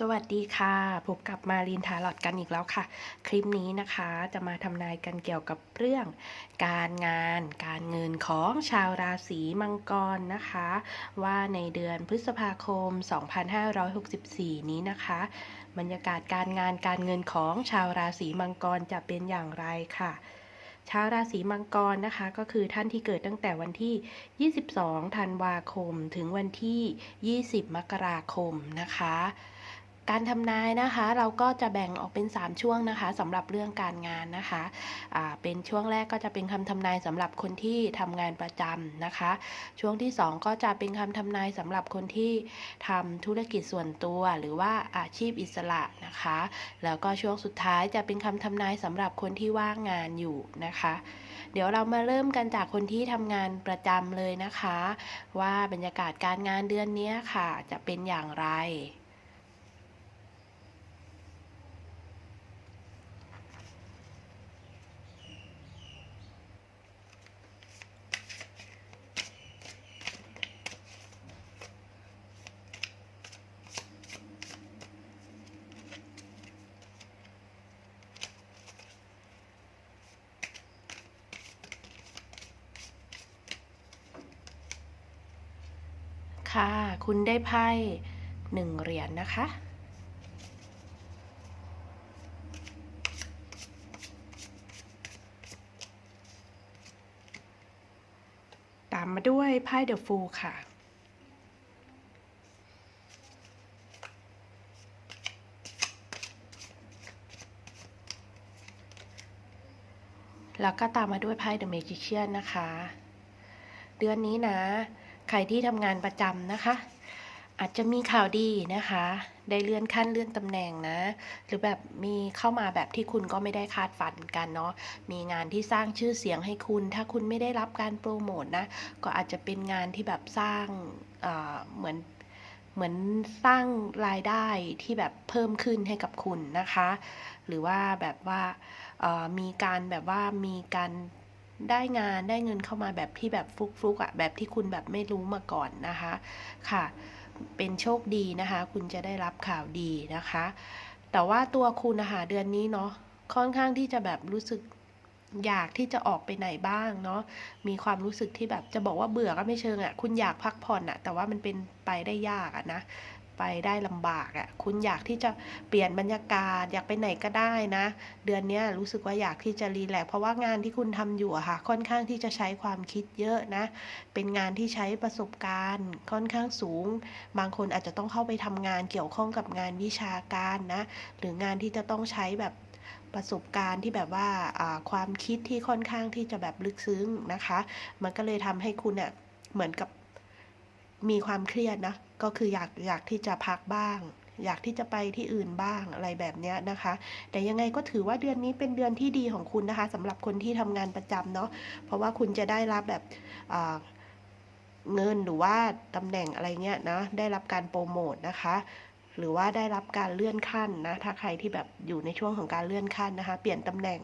สวัสดีค่ะ พบกับมารีนทาร์ลอตกันอีกแล้วค่ะ คลิปนี้นะคะจะมาทำนายกันเกี่ยวกับเรื่อง การงาน การเงินของชาวราศีมังกรนะคะ ว่าในเดือนพฤษภาคม 2564 นี้นะคะ บรรยากาศการงานการเงินของชาวราศีมังกรจะเป็นอย่างไรค่ะชาวราศีมังกรนะคะ ก็คือท่านที่เกิดตั้งแต่วันที่ 22 ธันวาคม ถึงวันที่ 20 มกราคมนะคะ การทำนายนะคะ เราก็จะแบ่งออกเป็น 3 ช่วงนะคะสำหรับเรื่องการงานนะคะอ่าเป็นช่วงแรกก็จะเป็นคำทำนายสำหรับคนที่ทำงานประจำนะคะ ช่วงที่ 2 ก็จะเป็นคำทำนายสำหรับคนที่ทำธุรกิจส่วนตัว หรือว่าอาชีพอิสระนะคะ แล้วก็ช่วงสุดท้ายจะเป็นคำทำนายสำหรับคนที่ว่างงานอยู่นะคะ เดี๋ยวเรามาเริ่มกันจากคนที่ทำงานประจำเลยนะคะ ว่าบรรยากาศการงานเดือนนี้ค่ะ จะเป็นอย่างไร ค่ะ คุณได้ไพ่หนึ่งเหรียญนนะคะ ตามมาด้วยไพ่เดอะฟูลค่ะแล้วก็ตามมาด้วยไพ่เดอะเมจิเชียนนะคะ เดือนนี้นะ ใครที่ทำงานประจำนะคะ อาจจะมีข่าวดีนะคะ ได้เลื่อนขั้นเลื่อนตำแหน่งนะ หรือแบบมีเข้ามาแบบที่คุณก็ไม่ได้คาดฝันกันเนาะมีงานที่สร้างชื่อเสียงให้คุณ ถ้าคุณไม่ได้รับการโปรโมทนะ ก็อาจจะเป็นงานที่แบบสร้างเอ่อเหมือนเหมือนสร้างรายได้ที่แบบเพิ่มขึ้นให้กับคุณนะคะ หรือว่าแบบว่ามีการแบบว่ามีการ ได้งานได้เงินเข้ามาแบบที่แบบฟลุกๆอะ่ะแบบที่คุณแบบไม่รู้มาก่อนนะคะค่ะ เป็นโชคดีนะคะ คุณจะได้รับข่าวดีนะคะ แต่ว่าตัวคุณนะคะเดือนนี้เนาะค่อนข้างที่จะแบบรู้สึกอยากที่จะออกไปไหนบ้างเนาะมีความรู้สึกที่แบบจะบอกว่าเบื่อก็ไม่เชิงอะ่ะคุณอยากพักผ่อนอะ่ะ แต่ว่ามันเป็นไปได้ยากอะนะ ไปได้ลำบากอะ่ะ คุณอยากที่จะเปลี่ยนบรรยากาศ อยากไปไหนก็ได้นะ เดือนนี้รู้สึกว่าอยากที่จะรีแลกซ์เพราะว่างานที่คุณทำอยู่อะค่ะ ค่อนข้างที่จะใช้ความคิดเยอะนะ เป็นงานที่ใช้ประสบการณ์ ค่อนข้างสูง บางคนอาจจะต้องเข้าไปทำงานเกี่ยวข้องกับงานวิชาการนะ หรืองานที่จะต้องใช้แบบประสบการณ์ที่แบบว่าอ่าความคิดที่ค่อนข้างที่จะแบบลึกซึ้งนะคะ มันก็เลยทำให้คุณเนี่ยเหมือนกับ มีความเครียดนะ ก็คืออยากอยากที่จะพักบ้าง อยากที่จะไปที่อื่นบ้างอะไรแบบนี้นะคะ แต่ยังไงก็ถือว่าเดือนนี้เป็นเดือนที่ดีของคุณนะคะสำหรับคนที่ทำงานประจำเนาะ เพราะว่าคุณจะได้รับแบบเงินหรือว่าตำแหน่งอะไรเงี้ยนะ ได้รับการโปรโมทนะคะหรือว่าได้รับการเลื่อนขั้นนะ ถ้าใครที่แบบอยู่ในช่วงของการเลื่อนขั้นนะคะ เปลี่ยนตำแหน่ง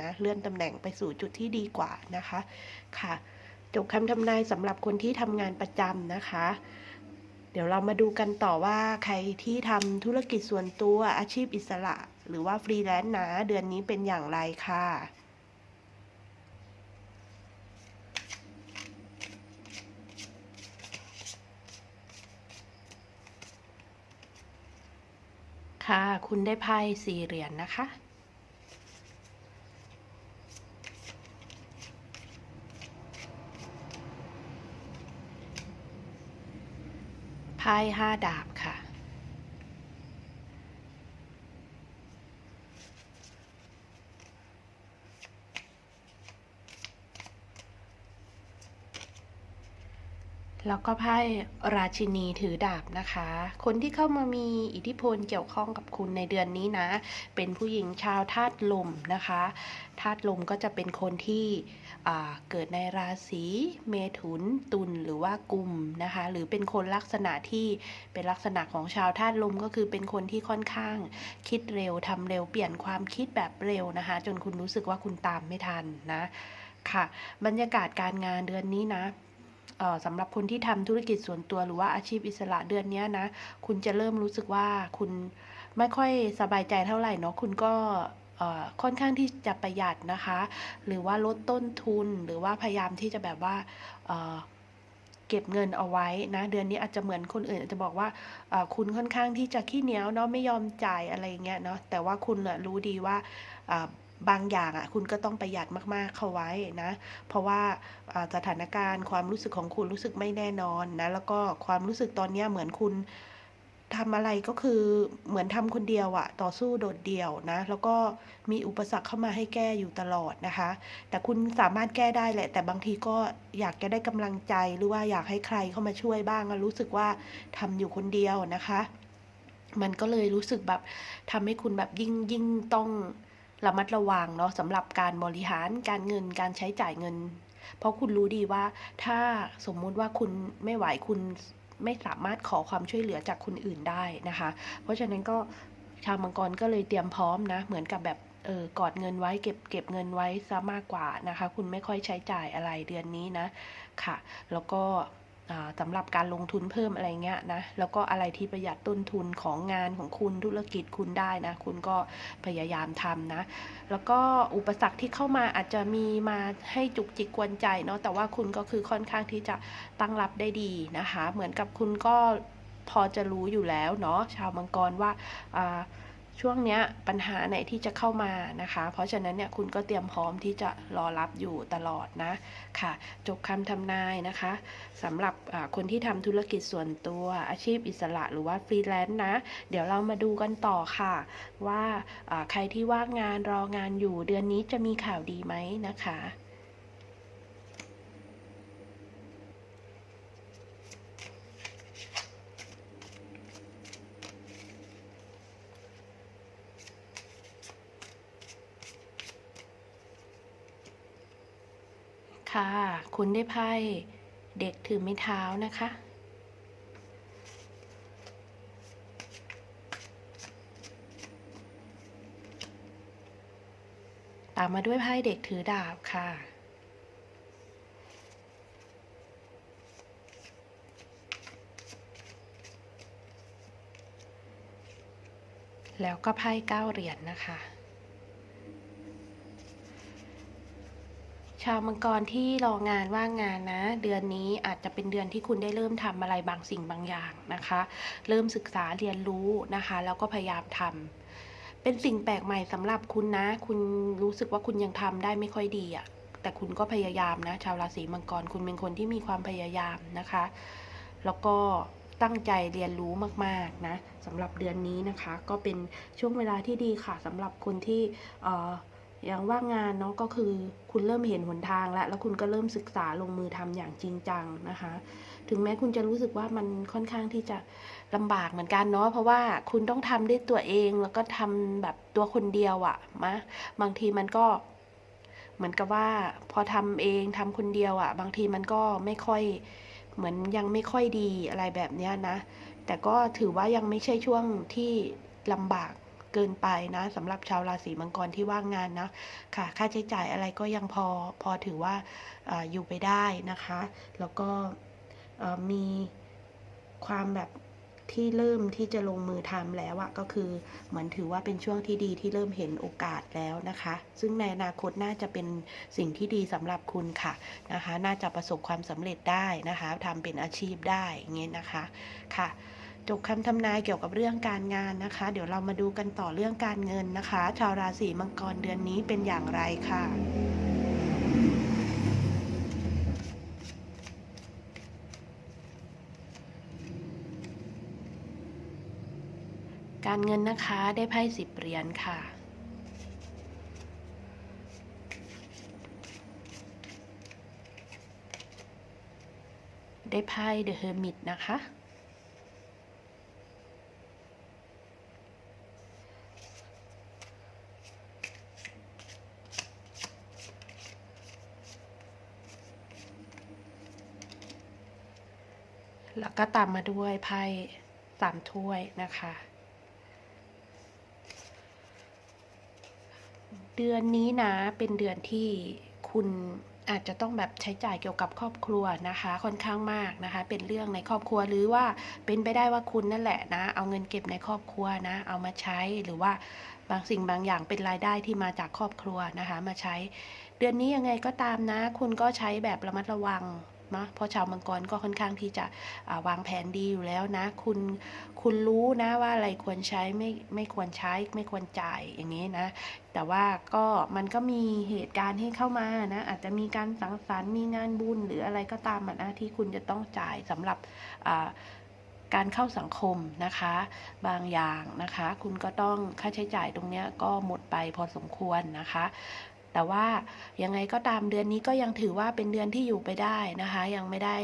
นะ เลื่อนตำแหน่งไปสู่จุดที่ดีกว่านะคะ ค่ะ จบคำทำนายสำหรับคนที่ทำงานประจำนะคะ เดี๋ยวเรามาดูกันต่อว่าใครที่ทำธุรกิจส่วนตัวอาชีพอิสระ หรือว่าฟรีแลนซ์นะเดือนนี้เป็นอย่างไรค่ะค่ะ คุณได้ไพ่สี่เหรียญนนะคะ พ่ห้าดาบค่ะ แล้วก็ไพ่ราชินีถือดาบนะคะ คนที่เข้ามามีอิทธิพลเกี่ยวข้องกับคุณในเดือนนี้นะ เป็นผู้หญิงชาวธาตุลมนะคะธาตุลมก็จะเป็นคนที่เกิดในราศีเมถุนตุลหรือว่ากุมนะคะ หรือเป็นคนลักษณะที่เป็นลักษณะของชาวธาตุลมก็คือเป็นคนที่ค่อนข้างคิดเร็วทำเร็วเปลี่ยนความคิดแบบเร็วนะคะ จนคุณรู้สึกว่าคุณตามไม่ทันนะค่ะ บรรยากาศการงานเดือนนี้นะ สำหรับคนที่ทำธุรกิจส่วนตัวหรือว่าอาชีพอิสระเดือนนี้นะ คุณจะเริ่มรู้สึกว่าคุณไม่ค่อยสบายใจเท่าไหร่เนาะคุณก็ค่อนข้างที่จะประหยัดนะคะ หรือว่าลดต้นทุนหรือว่าพยายามที่จะแบบว่าเเก็บเงินเอาไว้นะเดือนนี้อาจจะเหมือนคนอื่นอาจจะบอกว่าคุณค่อนข้างที่จะขี้เหนียวเนาะไม่ยอมจ่ายอะไรเงี้ยเนาะแต่ว่าคุณน่ะรู้ดีว่า บางอย่างอะคุณก็ต้องประหยัดมากๆเข้าไว้นะ เพราะว่าสถานการณ์ความรู้สึกของคุณรู้สึกไม่แน่นอนนะ แล้วก็ความรู้สึกตอนนี้เหมือนคุณทำอะไรก็คือเหมือนทำคนเดียวอะต่อสู้โดดเดี่ยวนะ แล้วก็มีอุปสรรคเข้ามาให้แก้อยู่ตลอดนะคะ แต่คุณสามารถแก้ได้แหละ แต่บางทีก็อยากจะได้กำลังใจหรือว่าอยากให้ใครเข้ามาช่วยบ้างรู้สึกว่าทำอยู่คนเดียวนะคะ มันก็เลยรู้สึกแบบทำให้คุณแบบยิ่งยิ่งต้อง ระมัดระวังเนาะสำหรับการบริหารการเงินการใช้จ่ายเงิน เพราะคุณรู้ดีว่าถ้าสมมุติว่าคุณไม่ไหวคุณไม่สามารถขอความช่วยเหลือจากคนอื่นได้นะคะ เพราะฉะนั้นก็ชาวมังกรก็เลยเตรียมพร้อมนะ เหมือนกับแบบเออกอดเงินไว้เก็บเก็บเงินไว้ซะมากกว่านะคะ คุณไม่ค่อยใช้จ่ายอะไรเดือนนี้นะค่ะ แล้วก็ สำหรับการลงทุนเพิ่มอะไรเงี้ยนะแล้วก็อะไรที่ประหยัดต้นทุนของงานของคุณธุรกิจคุณได้นะ คุณก็พยายามทำนะ แล้วก็อุปสรรคที่เข้ามาอาจจะมีมาให้จุกจิกกวนใจเนาะแต่ว่าคุณก็คือค่อนข้างที่จะตั้งรับได้ดีนะคะ เหมือนกับคุณก็พอจะรู้อยู่แล้วเนาะชาวมังกรว่าอ่า ช่วงเนี้ยปัญหาไหนที่จะเข้ามานะคะ เพราะฉะนั้นเนี่ยคุณก็เตรียมพร้อมที่จะรอรับอยู่ตลอดนะค่ะจบคำทำนายนะคะสำหรับคนที่ทำธุรกิจส่วนตัวอาชีพอิสระหรือว่าฟรีแลนซ์นะ เดี๋ยวเรามาดูกันต่อค่ะ ว่าใครที่ว่างงานรองานอยู่เดือนนี้จะมีข่าวดีไหมนะคะ ค่ะ คุณได้ไพ่เด็กถือไม้เท้านะคะ ตามมาด้วยไพ่เด็กถือดาบค่ะ แล้วก็ไพ่เก้าเหรียญนะคะ ชาวมังกรที่รองานว่างงานนะ เดือนนี้อาจจะเป็นเดือนที่คุณได้เริ่มทำอะไรบางสิ่งบางอย่างนะคะ เริ่มศึกษาเรียนรู้นะคะ แล้วก็พยายามทำเป็นสิ่งแปลกใหม่สำหรับคุณนะ คุณรู้สึกว่าคุณยังทำได้ไม่ค่อยดีอะ่ะ แต่คุณก็พยายามนะ ชาวราศีมังกร คุณเป็นคนที่มีความพยายามนะคะ แล้วก็ตั้งใจเรียนรู้มากๆนะสำหรับเดือนนี้นะคะ ก็เป็นช่วงเวลาที่ดีค่ะสำหรับคนที่เอย่างว่างงานเนาะก็คือคุณเริ่มเห็นหนทางแล้ว แล้วคุณก็เริ่มศึกษาลงมือทำอย่างจริงจังนะคะ ถึงแม้คุณจะรู้สึกว่ามันค่อนข้างที่จะลำบากเหมือนกันเนาะเพราะว่าคุณต้องทำด้วยตัวเองแล้วก็ทำแบบตัวคนเดียวอะมะบางทีมันก็เหมือนกับว่าพอทำเองทำคนเดียวอะบางทีมันก็ไม่ค่อยเหมือนยังไม่ค่อยดีอะไรแบบเนี้ยนะ แต่ก็ถือว่ายังไม่ใช่ช่วงที่ลำบาก เกินไปนะสำหรับชาวราศีมังกรที่ว่างงานนะค่ะ ค่าใช้จ่ายอะไรก็ยังพอพอถือว่าออยู่ไปได้นะคะ แล้วก็มีความแบบที่เริ่มที่จะลงมือทำแล้วอะก็คือเหมือนถือว่าเป็นช่วงที่ดีที่เริ่มเห็นโอกาสแล้วนะคะ ซึ่งในอนาคตน่าจะเป็นสิ่งที่ดีสำหรับคุณค่ะนะคะ น่าจะประสบความสำเร็จได้นะคะทำเป็นอาชีพได้อย่างเงี้ยนะคะค่ะ จบคำทำนายเกี่ยวกับเรื่องการงานนะคะ เดี๋ยวเรามาดูกันต่อเรื่องการเงินนะคะ ชาวราศีมังกรเดือนนี้เป็นอย่างไรค่ะการเงินนะคะได้ไพ่สิบเหรียญค่ะ ได้ไพ่เดอะเฮอร์มิตนะคะ แล้วก็ตามมาด้วยไพ่สามถ้วยนะคะ เดือนนี้นะเป็นเดือนที่คุณอาจจะต้องแบบใช้จ่ายเกี่ยวกับครอบครัวนะคะ ค่อนข้างมากนะคะ เป็นเรื่องในครอบครัวหรือว่าเป็นไปได้ว่าคุณนั่นแหละนะ เอาเงินเก็บในครอบครัวนะ เอามาใช้หรือว่าบางสิ่งบางอย่างเป็นรายได้ที่มาจากครอบครัวนะคะ มาใช้ เดือนนี้ยังไงก็ตามนะ คุณก็ใช้แบบระมัดระวัง นะเพราะชาวมังกรก็ค่อนข้างที่จะาวางแผนดีอยู่แล้วนะ คุณคุณรู้นะว่าอะไรควรใช้ไม่ไม่ควรใช้ไม่ควรจ่ายอย่างนี้นะ แต่ว่าก็มันก็มีเหตุการณ์ให้เข้ามานะ อาจจะมีการสังสรรค์มีงานบุญหรืออะไรก็ตามนะที่คุณจะต้องจ่ายสำหรับการเข้าสังคมนะคะ บางอย่างนะคะ คุณก็ต้องค่าใช้จ่ายตรงนี้ก็หมดไปพอสมควรนะคะ แต่ว่ายังไงก็ตามเดือนนี้ก็ยังถือว่าเป็นเดือนที่อยู่ไปได้นะคะ ยังไม่ได้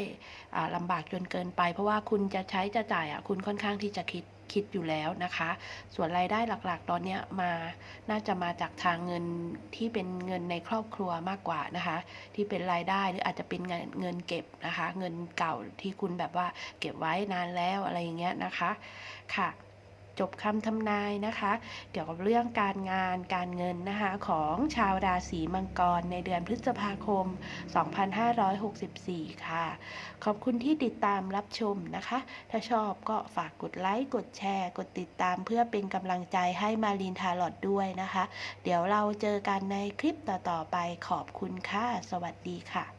อ่าลำบากจนเกินไป เพราะว่าคุณจะใช้จะจ่ายอะคุณค่อนข้างที่จะคิดคิดอยู่แล้วนะคะ ส่วนรายได้หลักๆ ตอนนี้มาน่าจะมาจากทางเงินที่เป็นเงินในครอบครัวมากกว่านะคะ ที่เป็นรายได้หรืออาจจะเป็นเงินเงินเก็บนะคะ เงินเก่าที่คุณแบบว่าเก็บไว้นานแล้วอะไรอย่างเงี้ยนะคะค่ะ จบคำทำนายนะคะ เกี่ยวกับเรื่องการงานการเงินนะคะของชาวราศีมังกรในเดือนพฤษภาคม 2564 ค่ะ ขอบคุณที่ติดตามรับชมนะคะ ถ้าชอบก็ฝากกดไลค์กดแชร์ กดติดตามเพื่อเป็นกำลังใจให้มารีนทาร์ลอดด้วยนะคะ เดี๋ยวเราเจอกันในคลิปต่อๆไปขอบคุณค่ะ สวัสดีค่ะ